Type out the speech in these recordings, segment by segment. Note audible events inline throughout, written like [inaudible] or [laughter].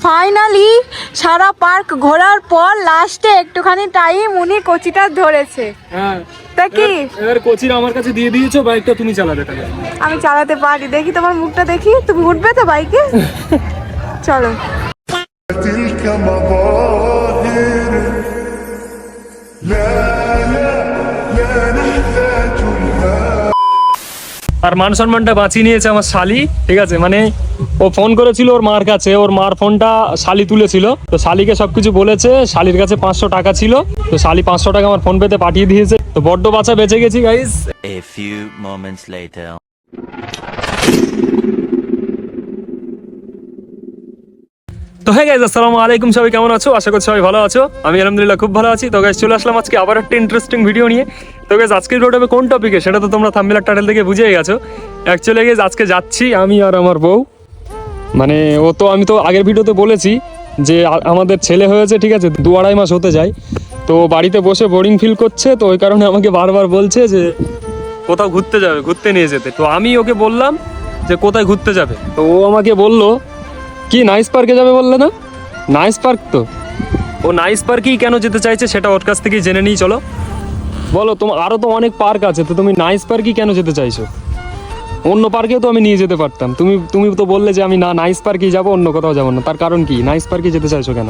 Finally সারা park ঘোরার পর লাস্টে একটুখানি টাইম উনি কচিটা ধরেছে হ্যাঁ তা কি এবার কোচির আমার কাছে দিয়ে দিয়েছো বাইকটা তুমি চালাবে তাহলে আমি চালাতে পারি দেখি তোমার মুখটা দেখি তুমি উঠবে তো বাইকে চলো تلك مظاهر لا لا لا نحتاج المال আর মান সম্মানটা বাঁচিয়ে নিয়েছে আমার শালি, ঠিক আছে? মানে ও ফোন করেছিল ওর মার কাছে, ওর মার ফোনটা শালি তুলেছিল। তো শালিকে সবকিছু বলেছে, শালির কাছে পাঁচশো টাকা ছিল। তো শালি পাঁচশো টাকা আমার ফোন পেতে পাঠিয়ে দিয়েছে। তো বড্ড বাচ্চা বেঁচে গেছি guys A few moments later. তো হ্যাঁ গাইজ আসসালামু আলাইকুম, সবাই কেমন আছো? আশা করছি সবাই ভালো আছো। আমি আলহামদুলিল্লাহ খুব ভালো আছি। তো গাইজ চলে আসলাম আজকে আবার একটা ইন্টারেস্টিং ভিডিও নিয়ে। তো গাইজ আজকের ভিডিওটা কোন টপিকে সেটা তো তোমরা থাম্বেলার টাইটেল থেকে বুঝেই গেছো। অ্যাকচুয়ালি গাইজ আজকে যাচ্ছি আমি আর আমার বউ। মানে ও তো, আমি তো আগের ভিডিওতে বলেছি যে আমাদের ছেলে হয়েছে, ঠিক আছে, দু আড়াই মাস হতে যায়। তো বাড়িতে বসে বোরিং ফিল করছে, তো ওই কারণে আমাকে বারবার বলছে যে কোথাও ঘুরতে যাবে, ঘুরতে নিয়ে যেতে। তো আমি ওকে বললাম যে কোথায় ঘুরতে যাবে? তো ও আমাকে বলল কি নাইস পার্কে যাবে বললে না? নাইস পার্ক তো। ও নাইস পার্কেই কেন যেতে চাইছে সেটা ওর কাছ থেকেই জেনে নিই চলো। বলো তোমার আরও তো অনেক পার্ক আছে তো তুমি নাইস পার্কই কেন যেতে চাইছো? অন্য পার্কেও তো আমি নিয়ে যেতে পারতাম। তুমি তুমি তো বললে যে আমি না নাইস পার্কেই যাব অন্য কোথাও যাব না। তার কারণ কি? নাইস পার্কে যেতে চাইছো কেন?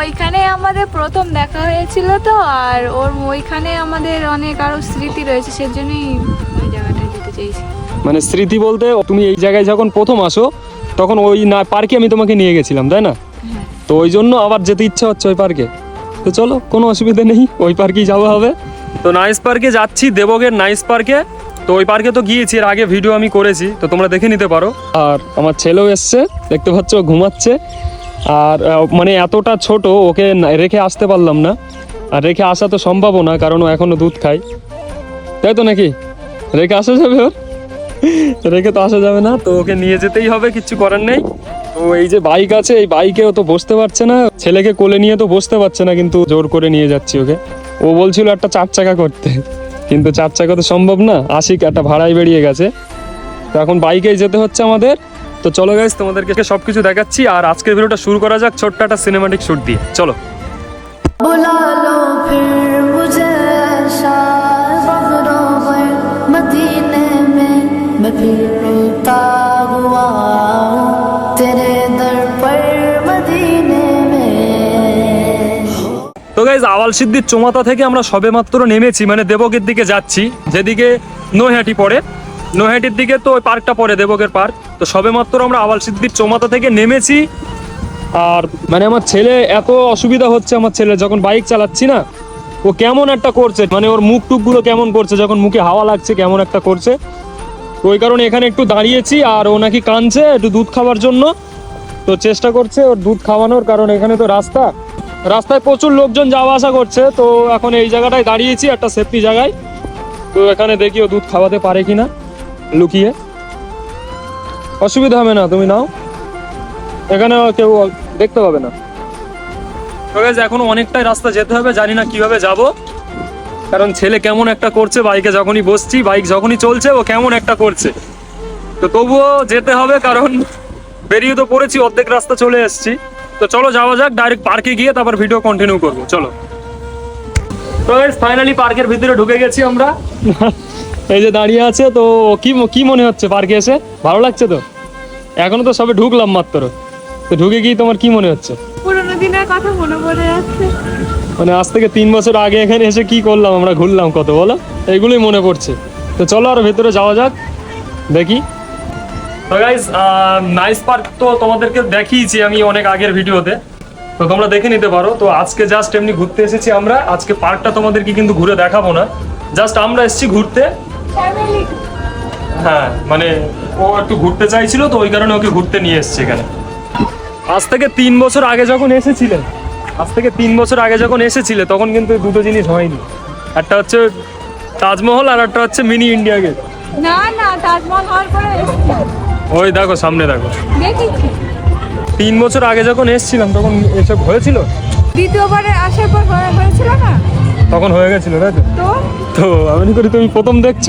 ওইখানে আমাদের প্রথম দেখা হয়েছিল তো আর ওর ওইখানে আমাদের অনেক আরও স্মৃতি রয়েছে সেজন্যই ওই জায়গাটায় যেতে চাইছি মানে স্মৃতি বলতে তুমি এই জায়গায় যখন প্রথম আসো তখন ওই না, পার্কে আমি তোমাকে নিয়ে গেছিলাম, তাই না? তো ওই জন্য আবার যেতে ইচ্ছা হচ্ছে ওই পার্কে। তো চলো, কোনো অসুবিধা নেই, ওই পার্কেই যাওয়া হবে। তো নাইস পার্কে যাচ্ছি, দেবগের নাইস পার্কে। তো ওই পার্কে তো গিয়েছি, এর আগে ভিডিও আমি করেছি, তো তোমরা দেখে নিতে পারো। আর আমার ছেলেও এসছে, দেখতে পাচ্ছ ঘুমাচ্ছে। আর মানে এতটা ছোট, ওকে রেখে আসতে পারলাম না। আর রেখে আসা তো সম্ভবও না, কারণ ও এখনও দুধ খায়। তাই তো নাকি? রেখে আসা যাবে ওর? রেখে তো আসা যাবে না, তো ওকে নিয়ে যেতেই হবে কিছু করার নেই। তো এই যে বাইক আছে, এই বাইকেও তো বসতে পারছে না। ছেলেকে কোলে নিয়ে তো বসতে পারছে না, কিন্তু জোর করে নিয়ে যাচ্ছি ওকে। ও বলছিল একটা চার চাকা করতে, কিন্তু চার চাকা তো সম্ভব না। আশিক একটা ভাড়ায় বেরিয়ে গেছে। তো এখন বাইকেই যেতে হচ্ছে আমাদের। তো চলো গাইজ তোমাদেরকে সব কিছু দেখাচ্ছি, আর আজকের ভিডিওটা শুরু করা যাক ছোট্ট একটা সিনেমাটিক শুট দিয়ে। চলো। फिर रोता हुआ हूँ तेरे दर पर मदीने में তো গাইজ আওয়াল সিদ্দির চোমাতা থেকে আমরা সবেমাত্র নেমেছি মানে দেবকের দিকে যাচ্ছি যেদিকে নৈহাটি পড়ে নৈহাটির দিকে তো ওই পার্কটা পড়ে দেবকের পার্ক তো সবেমাত্র আমরা আওয়াল সিদ্দির চোমাতা থেকে নেমেছি আর মানে আমার ছেলে এত অসুবিধা হচ্ছে আমার ছেলে যখন বাইক চালাচ্ছি না ও কেমন একটা করছে মানে ওর মুখ টুকগুলো কেমন করছে যখন মুখে হাওয়া লাগছে কেমন একটা করছে তো ওই কারণে এখানে একটু দাঁড়িয়েছি আর ও নাকি কাঁদছে একটু দুধ খাওয়ার জন্য। তো চেষ্টা করছে ওর দুধ খাওয়ানোর কারণ এখানে তো রাস্তা। রাস্তায় প্রচুর লোকজন যাওয়া আসা করছে তো এখন এই জায়গাটায় দাঁড়িয়েছি একটা সেফটি জায়গায়। তো এখানে দেখি ও দুধ খাওয়াতে পারে কিনা লুকিয়ে। অসুবিধা হবে না তুমি নাও। এখানে কেউ দেখতে পাবে না। তো guys, এখনও অনেকটাই রাস্তা যেতে হবে জানি না কীভাবে যাব। কারণ ছেলে কেমন একটা করছে বাইকে যখনই বসছি বাইক যখনই চলছে ও কেমন একটা করছে। তো তবুও যেতে হবে কারণ বেরিয়ে তো পড়েছি অর্ধেক রাস্তা চলে এসেছি। তো চলো যাওয়া যাক ডাইরেক্ট পার্কে গিয়ে তারপর ভিডিও কন্টিনিউ করব চলো। তো ফাইনালি পার্কের ভিতরে ঢুকে গেছি আমরা। [laughs] এই যে দাঁড়িয়ে আছে তো কি কি মনে হচ্ছে পার্কে এসে? ভালো লাগছে তো? এখনও তো সবে ঢুকলাম মাত্র। তো ঢুকে গিয়ে তোমার কি মনে হচ্ছে? পুরোনো দিনের কথা মনে পড়ে যাচ্ছে। মানে আজ থেকে তিন বছর আগে এখানে এসে কি করলাম আমরা ঘুরলাম কত বলো? এইগুলোই মনে পড়ছে। তো চলো আর ভেতরে যাওয়া যাক দেখি। তো গাইজ নাইস পার্ক তো তোমাদেরকে দেখিয়েছি আমি অনেক আগের ভিডিওতে। তো তোমরা দেখে নিতে পারো তো আজকে জাস্ট এমনি ঘুরতে এসেছি আমরা। আজকে পার্কটা তোমাদেরকে কিন্তু ঘুরে দেখাবো না। জাস্ট আমরা এসেছি ঘুরতে। হ্যাঁ মানে ও একটু ঘুরতে চাইছিল তো ওই কারণে ওকে ঘুরতে নিয়ে এসেছি এখানে। আজ থেকে তিন বছর আগে যখন এসেছিলেন আজ থেকে তিন বছর আগে যখন এসেছিলে তখন কিন্তু দুটো জিনিস হয়নি। একটা হচ্ছে তাজমহল আর একটা হচ্ছে মিনি ইন্ডিয়া গেট। না না তাজমহল হওয়ার পরে ওই দেখো সামনে দেখো। দেখেছি। তিন বছর আগে যখন এসেছিলাম তখন এসব হয়েছিল? দ্বিতীয়বারে আসার পর হয়েছিল না? তখন হয়ে গেছিল তাই তো? তো? তো আমি করি তুমি প্রথম দেখছ।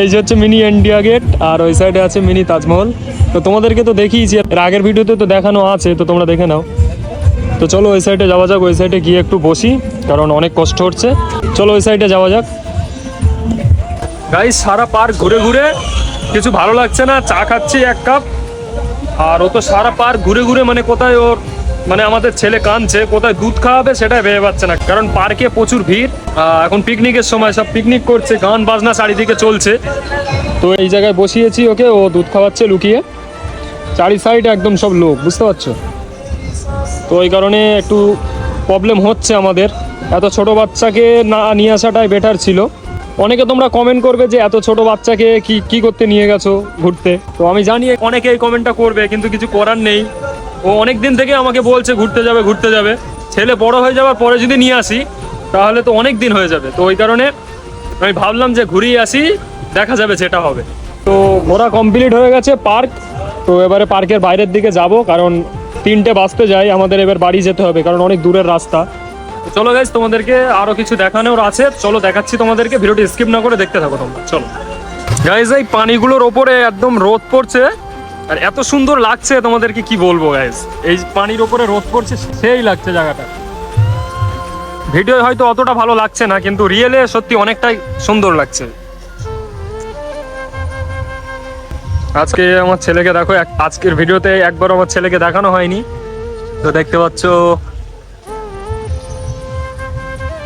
এই যে হচ্ছে মিনি ইন্ডিয়া গেট আর ওই সাইডে আছে মিনি তাজমহল। তো তোমাদেরকে তো দেখিয়েছি এর আগের ভিডিওতে তো দেখানো আছে তো তোমরা দেখে নাও। তো চলো ওই সাইডে যাওয়া যাক, ওই সাইডে গিয়ে একটু বসি, কারণ অনেক কষ্ট হচ্ছে। চলো ওই সাইডে যাওয়া যাক। গাই সারা পার্ক ঘুরে ঘুরে কিছু ভালো লাগছে না? চা খাচ্ছি এক কাপ। আর ও তো সারা পার্ক ঘুরে ঘুরে মানে কোথায় ওর মানে আমাদের ছেলে কাঁদছে, কোথায় দুধ খাওয়াবে সেটাই ভেবে পাচ্ছে না। কারণ পার্কে প্রচুর ভিড় এখন পিকনিকের সময় সব পিকনিক করছে, গান বাজনা চারিদিকে চলছে। তো এই জায়গায় বসিয়েছি ওকে, ও দুধ খাওয়াচ্ছে লুকিয়ে। চারি সাইড একদম সব লোক, বুঝতে পারছ? তো ওই কারণে একটু প্রবলেম হচ্ছে আমাদের। এত ছোট বাচ্চাকে না নিয়ে আসাটাই বেটার ছিল। অনেকে তোমরা কমেন্ট করবে যে এত ছোট বাচ্চাকে কি কি করতে নিয়ে গেছো ঘুরতে? তো আমি জানি অনেকে এই কমেন্টটা করবে, কিন্তু কিছু করার নেই। ও অনেক দিন থেকে আমাকে বলছে ঘুরতে যাবে ঘুরতে যাবে। ছেলে বড় হয়ে যাওয়ার পরে যদি নিয়ে আসি, তাহলে তো অনেক দিন হয়ে যাবে। তো ওই কারণে আমি ভাবলাম যে ঘুরিয়ে আসি, দেখা যাবে যেটা হবে। তো ঘোরা কমপ্লিট হয়ে গেছে পার্ক তো এবারে পার্কের বাইরের দিকে যাব, কারণ তিনটে বাজতে যাই, আমাদের এবার বাড়ি যেতে হবে, কারণ অনেক দূরের রাস্তা। চলো গাইজ তোমাদেরকে আরও কিছু দেখানোর আছে। চলো দেখাচ্ছি তোমাদেরকে, ভিডিওটি স্কিপ না করে দেখতে থাকো তোমরা। চলো। গাইজ এই পানিগুলোর ওপরে একদম রোদ পড়ছে, আর এত সুন্দর লাগছে তোমাদেরকে কি বলব গাইজ এই পানির ওপরে রোদ পড়ছে, সেই লাগছে জায়গাটা। ভিডিও হয়তো অতটা ভালো লাগছে না, কিন্তু রিয়েলে সত্যি অনেকটাই সুন্দর লাগছে। আজকে আমার ছেলেকে দেখো আজকের ভিডিওতে একবার আমার ছেলেকে দেখানো হয়নি। তো দেখতে পাচ্ছ।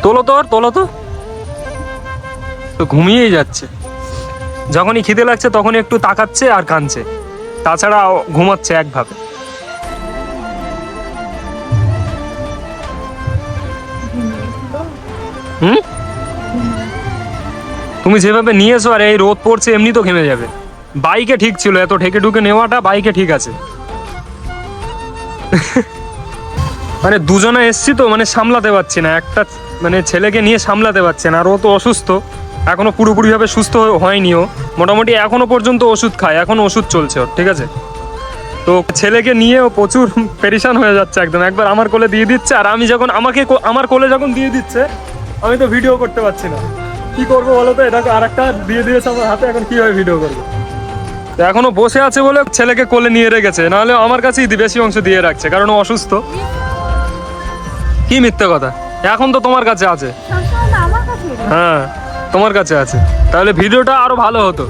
তোলো তো আর, তোলো তো। তো ঘুমিয়েই যাচ্ছে। যখনই খিদে লাগছে তখনই একটু তাকাচ্ছে আর কাঁদছে। তাছাড়া ঘুমাচ্ছে একভাবে। হুম? তুমি যেভাবে নিয়েছো আর এই রোদ পড়ছে, এমনি তো ঘেমে যাবে। বাইকে ঠিক ছিল, এত ঠেকে ঢুকে নেওয়াটা বাইকে ঠিক আছে। মানে দুজনে এসছি তো মানে সামলাতে পারছি না। একটা মানে ছেলেকে নিয়ে সামলাতে পারছে না, আর ও তো অসুস্থ। এখনও পুরোপুরিভাবে সুস্থ হয়নি ও। মোটামুটি এখনও পর্যন্ত ওষুধ খায়, এখন ওষুধ চলছে ওর, ঠিক আছে? তো ছেলেকে নিয়ে ও প্রচুর পেরেশান হয়ে যাচ্ছে একদম। একবার আমার কোলে দিয়ে দিচ্ছে, আর আমি যখন আমাকে আমার কোলে যখন দিয়ে দিচ্ছে, আমি তো ভিডিও করতে পারছি না। কি করব বলো তো? এটা আর একটা দিয়ে দিয়েছে আমার হাতে, এখন কীভাবে ভিডিও করব? এখনও বসে আছে বলে ছেলেকে কোলে নিয়ে রেখেছে। নাহলে আমার কাছেই বেশি অংশ দিয়ে রাখছে, কারণ ও অসুস্থ। কি মিথ্যে কথা? এখন তো তোমার কাছে আছে। হ্যাঁ তোমার কাছে আছে। তাহলে ভিডিওটা আরও ভালো হতো।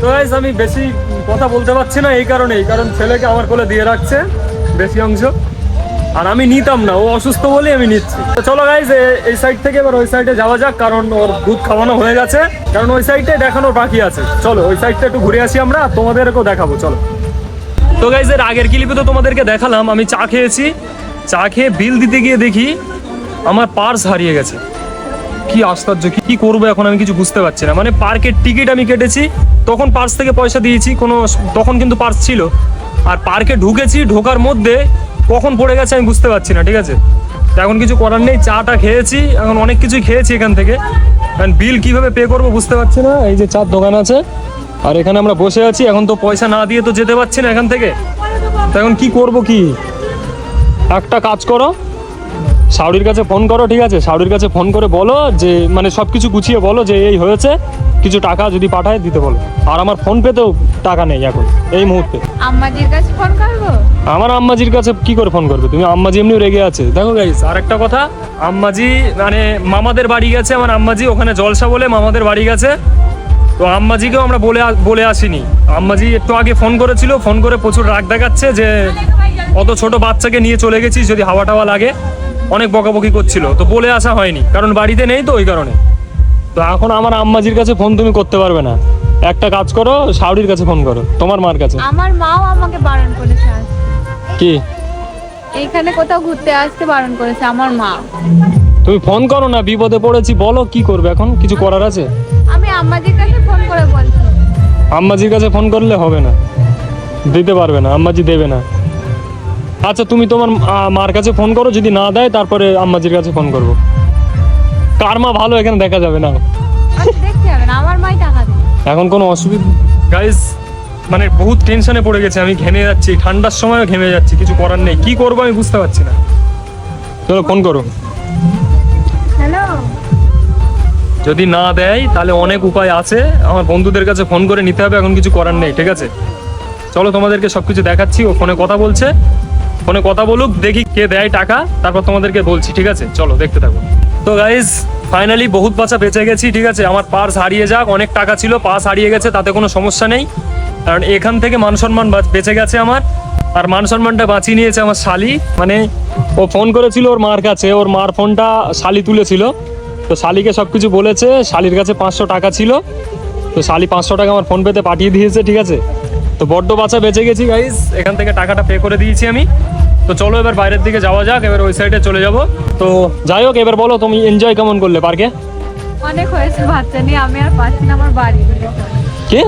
তো আমি বেশি কথা বলতে পারছি না এই কারণেই, কারণ ছেলেকে আমার কোলে দিয়ে রাখছে, বেশি অংশ। আর আমি নিতাম না, ও অসুস্থ বলেই আমি নিচ্ছি। চলো গাইজ এই সাইড থেকে এবার ওই সাইডে যাওয়া যাক, কারণ ওর দুধ খাওয়ানো হয়ে গেছে। কারণ ওই সাইডে দেখানো বাকি আছে। চলো, ওই সাইডটা একটু ঘুরে আসি আমরা, তোমাদেরকেও দেখাবো, চলো। তো গাইজ এর আগের ক্লিপে তো তোমাদেরকে দেখালাম, আমি চা খেয়েছি। চা খেয়ে বিল দিতে গিয়ে দেখি, আমার পার্স হারিয়ে গেছে। কি আশ্চর্য, কি করব এখন আমি কিছু বুঝতে পারছি না। মানে পার্কের টিকিট আমি কেটেছি, তখন পার্স থেকে পয়সা দিয়েছি, কোনো, তখন কিন্তু পার্স ছিল। আর পার্কে ঢুকেছি, ঢোকার মধ্যে কখন পড়ে গেছে আমি বুঝতে পারছি না, ঠিক আছে? এখন কিছু করার নেই, চাটা খেয়েছি, এখন অনেক কিছুই খেয়েছি এখান থেকে। বিল কীভাবে পে করব বুঝতে পারছি না, এই যে চার দোকান আছে। আর এখানে আমরা বসে আছি, এখন তো পয়সা না দিয়ে তো যেতে পারছি না এখান থেকে। তো এখন কি করব কি? একটা কাজ করো শাওরির কাছে ফোন করো ঠিক আছে? শাওরির কাছে ফোন করে বলো যে মানে সব কিছু গুছিয়ে বলো যে এই হয়েছে কিছু টাকা যদি পাঠায় দিতে বলো। আর আমার ফোন পেতেও টাকা নেই এখন এই মুহূর্তে। আম্মাজির কাছে ফোন করব? আমার আম্মাজির কাছে কি করে ফোন করবে? তুমি আম্মাজি এমনি রেগে আছে। দেখো গাইস আর একটা কথা আম্মাজি মানে মামাদের বাড়ি গেছে আমার আম্মাজি ওখানে জলসা বলে মামাদের বাড়ি গেছে। তো আম্মাজিকেও আমরা বলে বলে আসিনি। আম্মাজি একটু আগে ফোন করেছিল ফোন করে প্রচুর রাগ দেখাচ্ছে যে অত ছোট বাচ্চাকে নিয়ে চলে গেছি যদি হাওয়া টাওয়া লাগে। অনেক বকাবকি করছিল তো বলে আসা হয়নি কারণ বাড়িতে নেই তো ওই কারণে। তো এখন আমার আম্মাজির কাছে ফোন তুমি করতে পারবে না। একটা কাজ করো শাওরির কাছে ফোন করো তোমার মার কাছে। আমার মাও আমাকে বারণ করেছে কি? এইখানে কোথাও ঘুরতে আসতে বারণ করেছে আমার মা। তুমি ফোন করো না বিপদে পড়েছি বলো কি করবে এখন? কিছু করার আছে? আমি আম্মাজির কাছে ফোন করে বলছি। আম্মাজির কাছে ফোন করলে হবে না। দিতে পারবে না আম্মাজি দেবে না। আচ্ছা তুমি তোমার মার কাছে ফোন করো যদি না দেয় তারপরে আম্মাজির কাছে ফোন করব। কার মা ভালো এখানে দেখা যাবে না। আচ্ছা এখন কোনো অসুবিধা গাইজ মানে বহুত টেনশনে পড়ে গেছে আমি ঘেমে যাচ্ছি ঠান্ডার সময়ও ঘেমে যাচ্ছি কিছু করার নেই। কি করব আমি বুঝতে পারছি না। চলো ফোন করো। হ্যালো? যদি না দেয় তাহলে অনেক উপায় আছে। আমার বন্ধুদের কাছে ফোন করে নিতে হবে এখন কিছু করার নেই ঠিক আছে? চলো তোমাদেরকে সবকিছু দেখাচ্ছি ও ফোনে কথা বলছে। ফোনে কথা বলুক, দেখি কে দেয় টাকা, তারপর তোমাদেরকে বলছি, ঠিক আছে? চলো, দেখতে থাকো। তো গাইজ ফাইনালি বহুত বাচ্চা বেঁচে গেছি, ঠিক আছে? আমার পার্স হারিয়ে যাক, অনেক টাকা ছিল পার্স হারিয়ে গেছে, তাতে কোনো সমস্যা নেই। কারণ এখান থেকে মান সম্মান বাঁচ- গেছে আমার, আর মান সম্মানটা বাঁচিয়ে নিয়েছে আমার শালি। মানে ও ফোন করেছিল, ওর মার কাছে, ওর মার ফোনটা শালি তুলেছিল। তো শালিকে সব কিছু বলেছে, শালির কাছে পাঁচশো টাকা ছিল। তো শালি পাঁচশো টাকা আমার ফোন পেতে পাঠিয়ে দিয়েছে, ঠিক আছে? তো বড্ড বাচ্চা বেঁচে গেছি গাইজ এখান থেকে টাকাটা পে করে দিয়েছি আমি। তো চলো এবার বাইরের দিকে যাওয়া যাক এবার ওই সাইডে চলে যাব। তো যাই হোক এবার বলো তুমি এনজয় কেমন করলে পার্কে অনেক হয়েছে বাচ্চা নিয়ে। আমি আর পাচ্ছি না আমার বাড়ি। কে?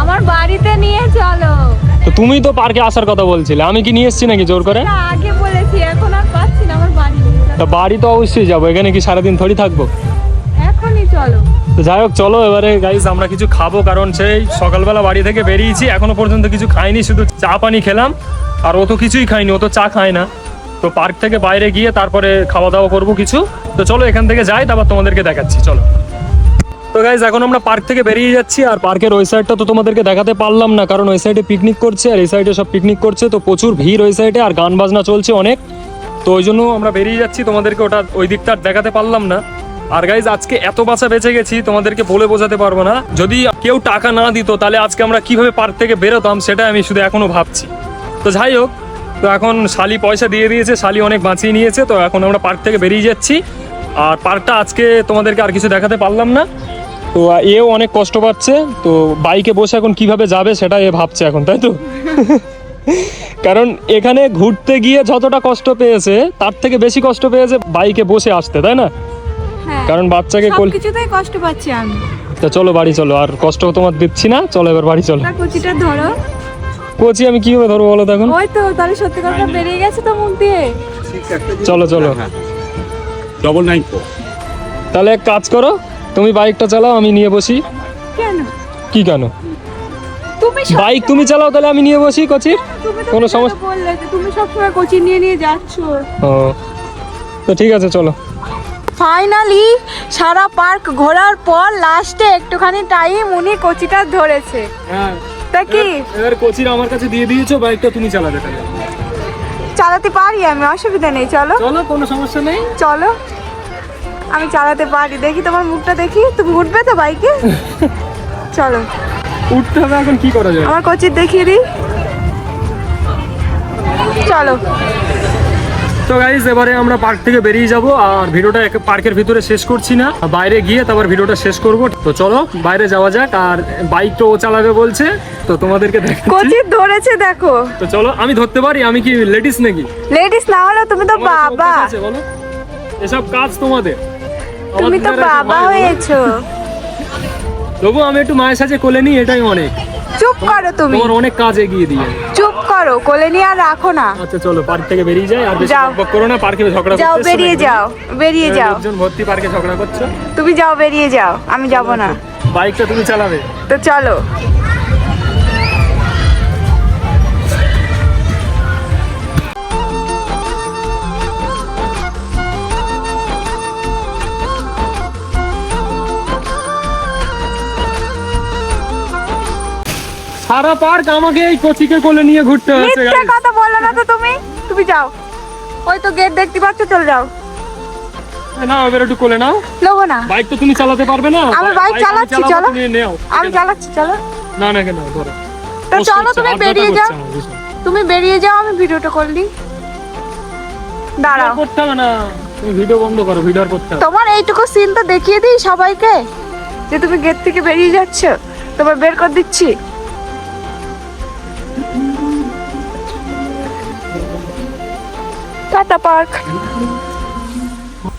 আমার বাড়িতে নিয়ে চলো। তো তুমি তো পার্কে আসার কথা বলছিলে। আমি কি নিয়ে এসেছি নাকি জোর করে? আগে বলেছি এখন আর পাচ্ছি না আমার বাড়ি তা বাড়ি তো অবশ্যই যাব। এখানে কি সারাদিন থরি থাকব? এখনই চলো। যাই হোক, চলো এবারে গাইজ আমরা কিছু খাব, কারণ সেই সকালবেলা বাড়ি থেকে বেরিয়েছি, এখনও পর্যন্ত কিছু খাইনি, শুধু চা পানি খেলাম, আর ও তো কিছুই খাইনি ও তো চা খায় না। তো পার্ক থেকে বাইরে গিয়ে তারপরে খাওয়া দাওয়া করব কিছু। তো চলো এখান থেকে যাই, তারপর তোমাদেরকে দেখাচ্ছি, চলো। তো গাইজ এখন আমরা পার্ক থেকে বেরিয়ে যাচ্ছি, আর পার্কের ওই সাইডটা তো তোমাদেরকে দেখাতে পারলাম না, কারণ ওই সাইডে পিকনিক করছে, আর এই সাইডে সব পিকনিক করছে, তো প্রচুর ভিড় ওই সাইডে আর গান বাজনা চলছে অনেক। তো ওই জন্য আমরা বেরিয়ে যাচ্ছি, তোমাদেরকে ওটা ওই দিকটা দেখাতে পারলাম না। আর গাইজ আজকে এত বাচ্চা বেঁচে গেছি, তোমাদেরকে বলে বোঝাতে পারব না। যদি কেউ টাকা না দিত, তাহলে আজকে আমরা কীভাবে পার্ক থেকে বেরোতাম, সেটা আমি শুধু এখনও ভাবছি। তো যাই হোক, তো এখন শালি পয়সা দিয়ে দিয়েছে, শালি অনেক বাঁচিয়ে নিয়েছে, তো এখন আমরা পার্ক থেকে বেরিয়ে যাচ্ছি। আর পার্কটা আজকে তোমাদেরকে আর কিছু দেখাতে পারলাম না। তো এও অনেক কষ্ট পাচ্ছে, তো বাইকে বসে এখন কীভাবে যাবে, সেটা এ ভাবছে এখন, তাই তো? [laughs] কারণ এখানে ঘুরতে গিয়ে যতটা কষ্ট পেয়েছে, তার থেকে বেশি কষ্ট পেয়েছে বাইকে বসে আসতে, তাই না? কারণ বাচ্চাকে কোল কিছুতেই কষ্ট পাচ্ছি আমি। তো চলো বাড়ি চলো। আর কষ্ট তোমার দিচ্ছি না। চলো এবার বাড়ি চলো। কুচিটা ধরো। কোচি আমি কীভাবে ধরবো বলো তখন ওই তো তাহলে সত্যি কথা বেরিয়ে গেছে তো মুখ দিয়ে। চলো চলো। ডবল নাইন ফোর তাহলে এক কাজ করো তুমি বাইকটা চালাও আমি নিয়ে বসি। কেন? কি কেন? তুমি বাইক তুমি চালাও তাহলে আমি নিয়ে বসি কোচি কোনো সমস্যা- বললে তুমি সবসময় কোচিং নিয়ে নিয়ে যাচ্ছ। ও। তো ঠিক আছে চলো। ফাইনালি সারা পার্ক ঘোরার পর লাস্টে একটুখানি টাইম উনি কোচিটা ধরেছে। হ্যাঁ। তা কি? এবার কোচির আমার কাছে দিয়ে দিয়েছ বাইকটা তুমি চালাবে তাহলে চালাতে পারি আমি অসুবিধা নেই চলো। চলো কোনো সমস্যা নেই। চলো। আমি চালাতে পারি। দেখি তোমার মুখটা দেখি। তুমি উঠবে তো বাইকে? চলো। উঠতে হবে এখন কি করা যায়? আমার কোচির দেখিয়ে দিই। চলো। তো গাইজ এবারে আমরা পার্ক থেকে বেরিয়ে যাব আর ভিডিওটা পার্কের ভিতরে শেষ করছি না। বাইরে গিয়ে তারপর ভিডিওটা শেষ করব। তো চলো বাইরে যাওয়া যাক আর বাইক তো ও চালাবে বলছে তো তোমাদেরকে কোচির ধরেছে দেখো। তো চলো আমি ধরতে পারি আমি কি লেডিস নাকি? লেডিস না হলেও তুমি তো বাবা। বলো। এসব কাজ তোমাদের। তুমি তো বাবা হয়েছো। তবু আমি একটু মায়ের সাথে কোলে নিই এটাই অনেক। চুপ করো তুমি। তোমার অনেক কাজ এগিয়ে দিয়ে। করো কোলে নিয়ে আর রাখো না। আচ্ছা চলো পার্ক থেকে বেরিয়ে যাই আর বেশি যাও। বকবক করো না পার্কে ঝগড়া করতে যাও এসছো বেরিয়ে নাকি? যাও বেরিয়ে যাও। লোকজন ভর্তি পার্কে ঝগড়া করছ? তুমি যাও বেরিয়ে যাও আমি যাব না। বাইকটা তুমি চালাবে। তো চলো। সারা পার্ক আমাকে এই কোচিকে কোলে নিয়ে ঘুরতে হচ্ছে মিথ্যে কথা বলল না তো তুমি। তুমি যাও। ওই তো গেট দেখতে পাচ্ছ চলে যাও। না এবার একটু কোলে নাও। লোবো না। বাইক তো তুমি চালাতে পারবে না। আমি বাইক চালাচ্ছি, চলো। তুমি নেও। আমি চালাচ্ছি চলো। না না কেন ধরো। তো চলো তুমি বেরিয়ে যাও। তুমি বেরিয়ে যাও আমি ভিডিওটা করলি দাঁড়াও। করতে হবে না। তুমি ভিডিও বন্ধ করো ভিডিও আর করতে তোমার এইটুকু সিন তো দেখিয়ে দিই সবাইকে। যে তুমি গেট থেকে বেরিয়ে যাচ্ছ তোমার বের করে দিচ্ছি। Tata park.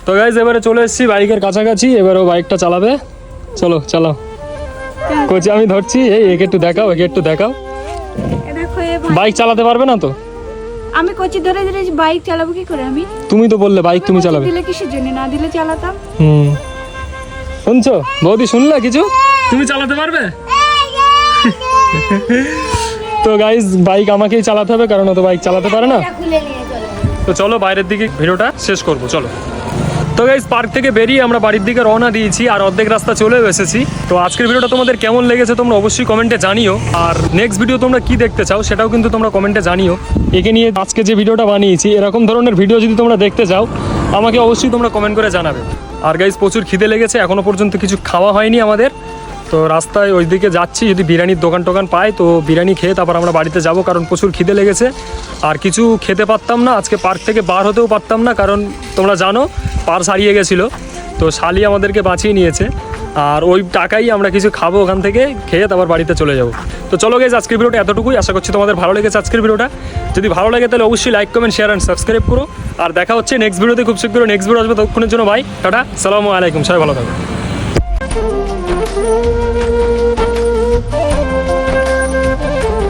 তো গাইজ এবারে চলে এসেছি বাইকের কাছাকাছি এবারে ও বাইকটা চালাবে। চলো চালাও। কোচি আমি ধরছি এই একে একটু দেখাও একে একটু দেখাও। বাইক চালাতে পারবে না তো? আমি কোচি ধরে ধরে বাইক চালাবো কি করে আমি? তুমি তো বললে বাইক তুমি চালাবে। দিলে কিসের জন্য? না দিলে চালাতাম। হুম। শুনছো? বৌদি শুনলে কিছু? তুমি চালাতে পারবে? [laughs] তো গাইজ বাইক আমাকেই চালাতে হবে কারণ ও তো বাইক চালাতে পারে না। তো চলো বাইরের দিকে ভিডিওটা শেষ করব, চলো। তো গাইজ পার্ক থেকে বেরিয়ে আমরা বাড়ির দিকে রওনা দিয়েছি আর অর্ধেক রাস্তা চলেও এসেছি। তো আজকের ভিডিওটা তোমাদের কেমন লেগেছে তোমরা অবশ্যই কমেন্টে জানিও। আর নেক্সট ভিডিও তোমরা কি দেখতে চাও সেটাও কিন্তু তোমরা কমেন্টে জানিও। একে নিয়ে আজকে যে ভিডিওটা বানিয়েছি, এরকম ধরনের ভিডিও যদি তোমরা দেখতে চাও, আমাকে অবশ্যই তোমরা কমেন্ট করে জানাবে। আর গাইজ প্রচুর খিদে লেগেছে, এখনও পর্যন্ত কিছু খাওয়া হয়নি আমাদের। তো রাস্তায় ওই দিকে যাচ্ছি, যদি বিরিয়ানির দোকান টোকান পাই, তো বিরিয়ানি খেয়ে তারপর আমরা বাড়িতে যাব, কারণ প্রচুর খিদে লেগেছে। আর কিছু খেতে পারতাম না, আজকে পার্ক থেকে বার হতেও পারতাম না, কারণ তোমরা জানো পার্স হারিয়ে গেছিল। তো শালি আমাদেরকে বাঁচিয়ে নিয়েছে, আর ওই টাকাই আমরা কিছু খাব ওখান থেকে, খেয়ে তারপর বাড়িতে চলে যাব। তো চলো গেছে আজকের ভিডিওটা এতটুকুই, আশা করছি তোমাদের ভালো লেগেছে আজকের ভিডিওটা। যদি ভালো লাগে তাহলে অবশ্যই like comment share and subscribe করো। আর দেখা হচ্ছে নেক্সট ভিডিওতে খুব শীঘ্র নেক্সট ভিডিও আসবে, ততক্ষণের জন্য ভাই টাটা, সালামু আলাইকুম, সবাই ভালো থাকো। Oh.